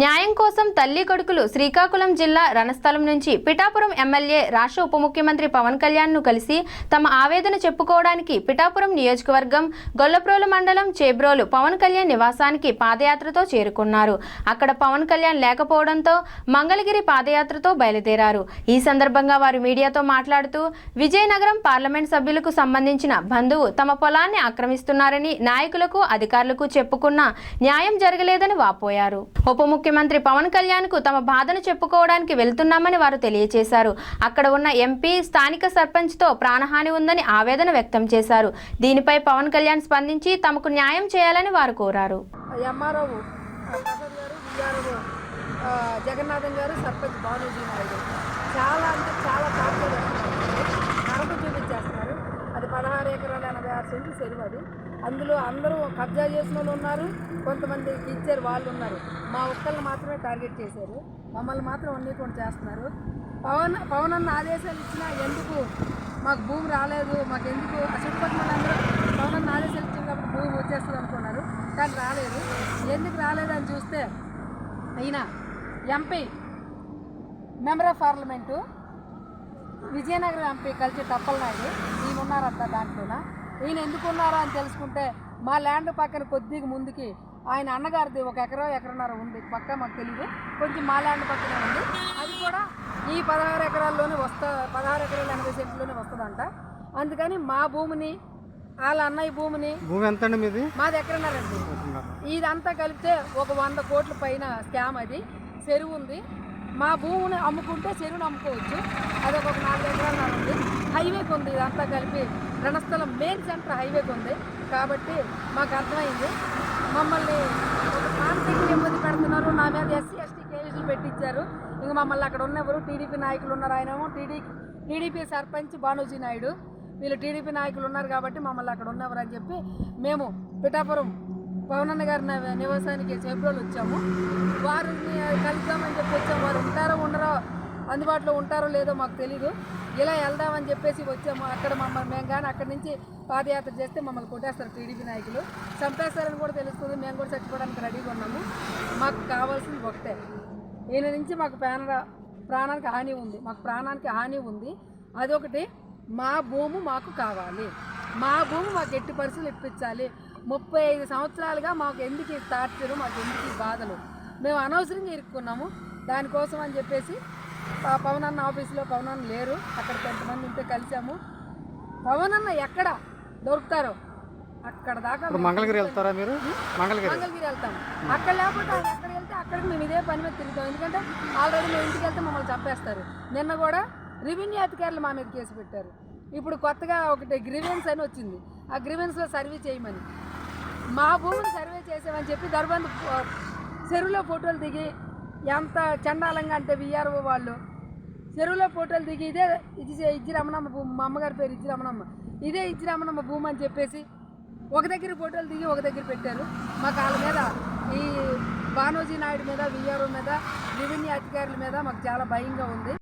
న్యాయం కోసం తల్లి కొడుకులు శ్రీకాకుళం జిల్లా రణస్థలం నుంచి పిఠాపురం ఎమ్మెల్యే రాష్ట్ర ఉప ముఖ్యమంత్రి పవన్ కళ్యాణ్ను కలిసి తమ ఆవేదన చెప్పుకోవడానికి పిఠాపురం నియోజకవర్గం గొల్లప్రోలు మండలం చేబ్రోలు పవన్ కళ్యాణ్ నివాసానికి పాదయాత్రతో చేరుకున్నారు. అక్కడ పవన్ కళ్యాణ్ లేకపోవడంతో మంగళగిరి పాదయాత్రతో బయలుదేరారు. ఈ సందర్భంగా వారు మీడియాతో మాట్లాడుతూ విజయనగరం పార్లమెంట్ సభ్యులకు సంబంధించిన బంధువు తమ పొలాన్ని ఆక్రమిస్తున్నారని నాయకులకు అధికారులకు చెప్పుకున్నా న్యాయం జరగలేదని వాపోయారు. ఉప ముఖ్యమంత్రి పవన్ కళ్యాణ్కు తమ బాధను చెప్పుకోవడానికి వెళ్తున్నామని వారు తెలియజేశారు అక్కడ ఉన్న ఎంపీ స్థానిక సర్పంచ్తో ప్రాణహాని ఉందని ఆవేదన వ్యక్తం చేశారు. దీనిపై పవన్ కళ్యాణ్ స్పందించి తమకు న్యాయం చేయాలని వారు కోరారు. ఎంఆర్ఓ గారు జగన్నాథన్ గారు సర్పంచ్ నాయుడు. చాలా అంటే చాలా టార్చర్ నరక చూపించేస్తున్నారు. అది పదహారు ఎకరాల ఎనభై ఆరు సెంట్లు చెరువు అది. అందులో అందరూ కబ్జా చేసిన వాళ్ళు ఉన్నారు కొంతమంది ఇచ్చారు వాళ్ళు ఉన్నారు. మా ఒక్కళ్ళని మాత్రమే టార్గెట్ చేశారు. మమ్మల్ని మాత్రం అన్నికుండా చేస్తున్నారు. పవన్ పవన్ అన్న ఆదేశాలు ఇచ్చినా ఎందుకు మాకు భూమి రాలేదు మాకు ఎందుకు? అసలు చుట్టుపక్కల అందరూ పవన్ అన్న ఆదేశాలు ఇచ్చినప్పుడు భూమి వచ్చేస్తుంది అనుకున్నారు కానీ రాలేదు. ఎందుకు రాలేదని చూస్తే ఈయన MP member of parliament Vizianagaram MP కలిసి తప్పలనాయుడు ఈయన ఉన్నారంట దాంట్లోన? ఈయన ఎందుకు ఉన్నారో అని తెలుసుకుంటే మా ల్యాండ్ పక్కన కొద్దిగా ముందుకి ఆయన అన్నగారిది ఒక ఎకరం ఎకరన్నర ఉంది. పక్క మాకు తెలియదు కొంచెం మా ల్యాండ్ పక్కనే ఉంది. అది కూడా ఈ పదహారు ఎకరాల్లోనే వస్తా పదహారు ఎకరాలు ఎనభై సెంట్లోనే వస్తుందంట. అందుకని మా భూమిని వాళ్ళ అన్నయ్య భూమిని భూమి ఎంత అండి మీది మాది ఎకరన్నారండి ఇదంతా కలిపితే ఒక వంద కోట్ల పైన స్కామ్ అది. చెరువు ఉంది. మా భూమిని అమ్ముకుంటే చెరువుని అమ్ముకోవచ్చు. అది ఒక నాలుగు ఎకరాలు ఉంది. హైవేకి ఉంది ఇదంతా కలిపి రణస్థలం మెయిన్ సెంటర్ హైవేకి ఉంది కాబట్టి మాకు అర్థమైంది. మమ్మల్ని ఒక కాన్ఫ్లిక్ట్ ఇబ్బంది పెడుతున్నారు. నా మీద ఎస్సీ ఎస్టీ కేసులు పెట్టించారు. ఇంక మమ్మల్ని అక్కడ ఉన్నవారు? టీడీపీ నాయకులు ఉన్నారు ఆయనేమో. TD TDP sarpanch Banoji Naidu. వీళ్ళు టీడీపీ నాయకులు ఉన్నారు కాబట్టి మమ్మల్ని అక్కడ ఉన్నవారు అని చెప్పి మేము పిఠాపురం పవనన్న గారి నివాసానికి చేపరోలు వచ్చాము. వారిని కలుద్దామని చెప్పి వచ్చాము. వారు ఉంటారో ఉండరో అందుబాటులో ఉంటారో లేదో మాకు తెలీదు. ఇలా వెళ్దామని చెప్పేసి వచ్చాము. అక్కడ మమ్మల్ని మేము కానీ అక్కడి నుంచి పాదయాత్ర చేస్తే మమ్మల్ని కొట్టేస్తారు టీడీపీ నాయకులు. చంపేస్తారని కూడా తెలుస్తుంది. మేము కూడా చచ్చిపోవడానికి రెడీగా ఉన్నాము. మాకు కావాల్సింది ఒకటే. ఈయన నుంచి మాకు ప్రాణ ప్రాణానికి హాని ఉంది. మాకు ప్రాణానికి హాని ఉంది. అదొకటి. మా భూము మాకు కావాలి. మా భూమి మాకు ఎట్టి పరిస్థితులు ఇప్పించాలి. ముప్పై ఐదు సంవత్సరాలుగా మాకు ఎందుకు ఈ టార్చరు మాకు ఎందుకు ఈ బాధలు? మేము అనవసరంగా ఇరుక్కున్నాము. దానికోసం అని చెప్పేసి పవన్ అన్న ఆఫీస్లో పవన్ అన్న లేరు. అక్కడ కొంతమంది ఉంటే కలిసాము. పవన్ అన్న ఎక్కడ దొరుకుతారో అక్కడ దాకా మంగళగిరి వెళ్తారా మీరు? మంగళగిరి. మంగళగిరి వెళ్తాం. అక్కడ లేకపోతే ఆయన ఎక్కడ వెళ్తే అక్కడికి మేము ఇదే పని మీద తిరుగుతాం. ఎందుకంటే ఆల్రెడీ మేము ఇంటికి వెళ్తే మమ్మల్ని చంపేస్తారు. నిన్న కూడా రెవెన్యూ అధికారులు మా మీద కేసు పెట్టారు. ఇప్పుడు కొత్తగా ఒకటి గ్రీవెన్స్ అని వచ్చింది. ఆ గ్రీవెన్స్లో సర్వే చేయమని. మా భూమిని సర్వే చేసామని చెప్పి దర్బంద్ చెరువులో ఫోటోలు దిగి ఎంత చండాలంగా అంటే విఆర్ఓ వాళ్ళు. చెరువులో ఫోటోలు దిగి ఇదే ఇది ఇజ్జి రమణమ్మ భూమి మా అమ్మగారి పేరు ఇజ్జి రమణమ్మ. ఇదే ఇజ్జి రమణమ్మ భూమి అని చెప్పేసి ఒక దగ్గర ఫోటోలు దిగి ఒక దగ్గర పెట్టారు. మాకు వాళ్ళ మీద ఈ బానోజీ నాయుడు మీద విఆర్ఓ మీద రెవెన్యూ అధికారుల మీద మాకు చాలా భయంగా ఉంది.